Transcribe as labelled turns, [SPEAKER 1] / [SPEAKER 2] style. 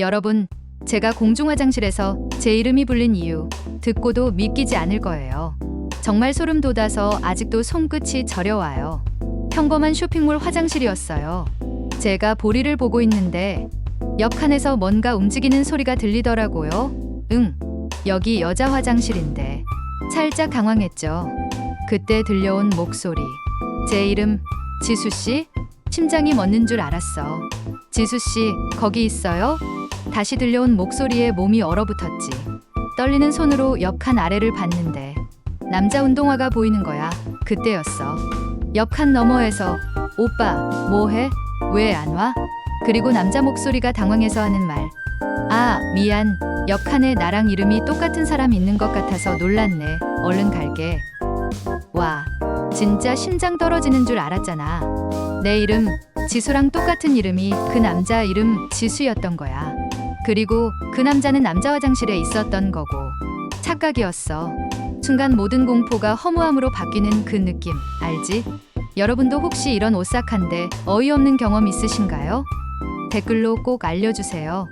[SPEAKER 1] 여러분, 제가 공중화장실에서 제 이름이 불린 이유 듣고도 믿기지 않을 거예요. 정말 소름 돋아서 아직도 손끝이 저려와요. 평범한 쇼핑몰 화장실이었어요. 제가 보리를 보고 있는데 옆 칸에서 뭔가 움직이는 소리가 들리더라고요. 응, 여기 여자 화장실인데 살짝 당황했죠. 그때 들려온 목소리. 제 이름 지수 씨? 심장이 멎는 줄 알았어. 지수 씨, 거기 있어요? 다시 들려온 목소리에 몸이 얼어붙었지. 떨리는 손으로 옆 칸 아래를 봤는데 남자 운동화가 보이는 거야. 그때였어. 옆 칸 너머에서 오빠, 뭐해? 왜 안 와? 그리고 남자 목소리가 당황해서 하는 말. 아, 미안. 옆 칸에 나랑 이름이 똑같은 사람 있는 것 같아서 놀랐네. 얼른 갈게. 와, 진짜 심장 떨어지는 줄 알았잖아. 내 이름 지수랑 똑같은 이름이 그 남자 이름 지수였던 거야. 그리고 그 남자는 남자 화장실에 있었던 거고 착각이었어. 순간 모든 공포가 허무함으로 바뀌는 그 느낌 알지? 여러분도 혹시 이런 오싹한데 어이없는 경험 있으신가요? 댓글로 꼭 알려주세요.